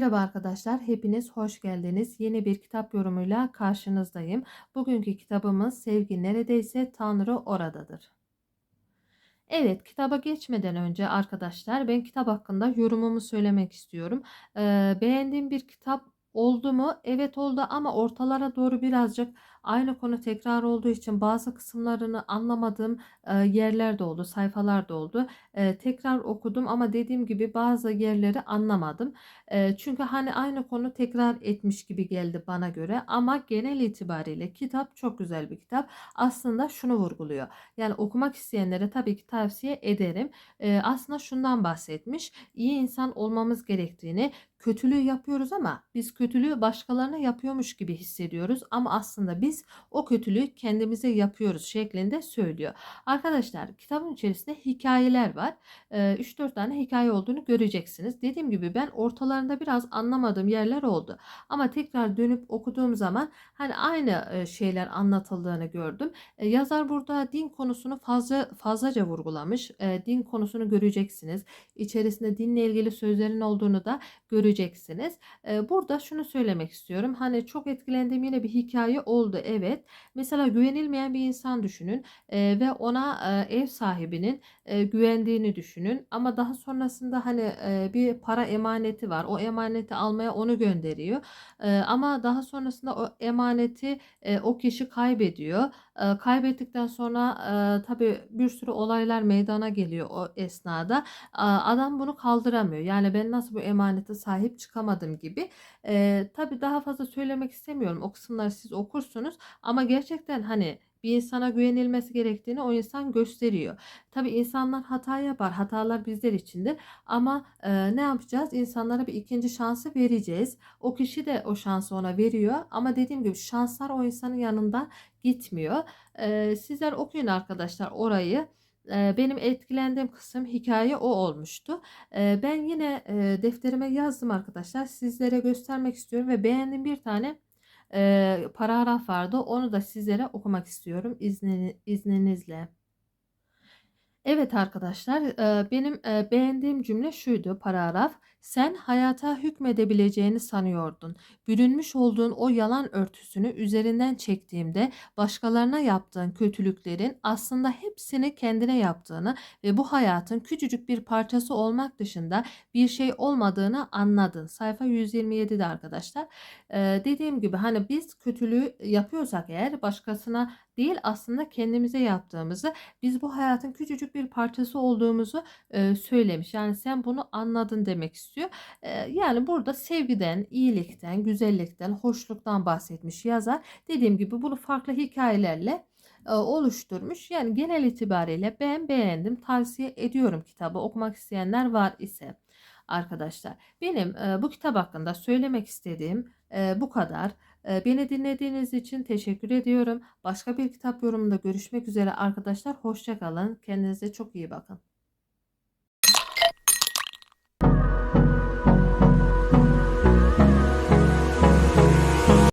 Merhaba arkadaşlar, hepiniz hoş geldiniz. Yeni bir kitap yorumuyla karşınızdayım. Bugünkü kitabımız Sevgi Neredeyse Tanrı Oradadır. Evet, kitaba geçmeden önce arkadaşlar ben kitap hakkında yorumumu söylemek istiyorum. Ee, beğendiğim bir kitap oldu mu? Evet oldu ama ortalara doğru birazcık aynı konu tekrar olduğu için bazı kısımlarını anlamadığım e, yerler de oldu, sayfalar da oldu. Tekrar okudum ama dediğim gibi bazı yerleri anlamadım. Çünkü hani aynı konu tekrar etmiş gibi geldi bana göre ama genel itibariyle kitap çok güzel bir kitap. Aslında şunu vurguluyor. Yani okumak isteyenlere tabii ki tavsiye ederim. Aslında şundan bahsetmiş. İyi insan olmamız gerektiğini, kötülüğü yapıyoruz ama biz kötülüğü başkalarına yapıyormuş gibi hissediyoruz ama aslında biz o kötülüğü kendimize yapıyoruz şeklinde söylüyor. Arkadaşlar kitabın içerisinde hikayeler var. 3-4 tane hikaye olduğunu göreceksiniz. Dediğim gibi ben ortalarında biraz anlamadığım yerler oldu. Ama tekrar dönüp okuduğum zaman hani aynı şeyler anlatıldığını gördüm. Yazar burada din konusunu fazla fazlaca vurgulamış. Din konusunu göreceksiniz. İçerisinde dinle ilgili sözlerin olduğunu da göreceksiniz. Burada şunu söylemek istiyorum. Hani çok etkilendiğim yine bir hikaye oldu. Evet. Mesela güvenilmeyen bir insan düşünün ve ona ev sahibinin güvendiğini düşünün. Ama daha sonrasında hani bir para emaneti var. O emaneti almaya onu gönderiyor. Ama daha sonrasında o emaneti o kişi kaybediyor. Kaybettikten sonra tabii bir sürü olaylar meydana geliyor o esnada. Adam bunu kaldıramıyor. Yani ben nasıl bu emanete sahip çıkamadım gibi. Tabii daha fazla söylemek istemiyorum. O kısımları siz okursunuz. Ama gerçekten hani bir insana güvenilmesi gerektiğini o insan gösteriyor. Tabii insanlar hata yapar. Hatalar bizler içindir. Ama e, ne yapacağız? İnsanlara bir ikinci şansı vereceğiz. O kişi de o şansı ona veriyor. Ama dediğim gibi şanslar o insanın yanından gitmiyor. E, sizler okuyun arkadaşlar orayı. Benim etkilendiğim kısım hikaye o olmuştu. Ben yine defterime yazdım arkadaşlar. Sizlere göstermek istiyorum ve beğendiğim bir tane paragraf vardı. Onu da sizlere okumak istiyorum izninizle. Evet arkadaşlar, benim beğendiğim cümle şuydu paragraf. Sen hayata hükmedebileceğini sanıyordun. Bürünmüş olduğun o yalan örtüsünü üzerinden çektiğimde başkalarına yaptığın kötülüklerin aslında hepsini kendine yaptığını ve bu hayatın küçücük bir parçası olmak dışında bir şey olmadığını anladın. Sayfa 127'de arkadaşlar. Ee, dediğim gibi hani biz kötülüğü yapıyorsak eğer başkasına değil aslında kendimize yaptığımızı biz bu hayatın küçücük bir parçası olduğumuzu e, söylemiş. Yani sen bunu anladın demek istiyor. E, yani burada sevgiden, iyilikten, güzellikten, hoşluktan bahsetmiş yazar. Dediğim gibi bunu farklı hikayelerle oluşturmuş. Yani genel itibariyle ben beğendim. Tavsiye ediyorum kitabı. Okumak isteyenler var ise arkadaşlar. Benim bu kitap hakkında söylemek istediğim bu kadar. Beni dinlediğiniz için teşekkür ediyorum. Başka bir kitap yorumunda görüşmek üzere arkadaşlar. Hoşçakalın. Kendinize çok iyi bakın.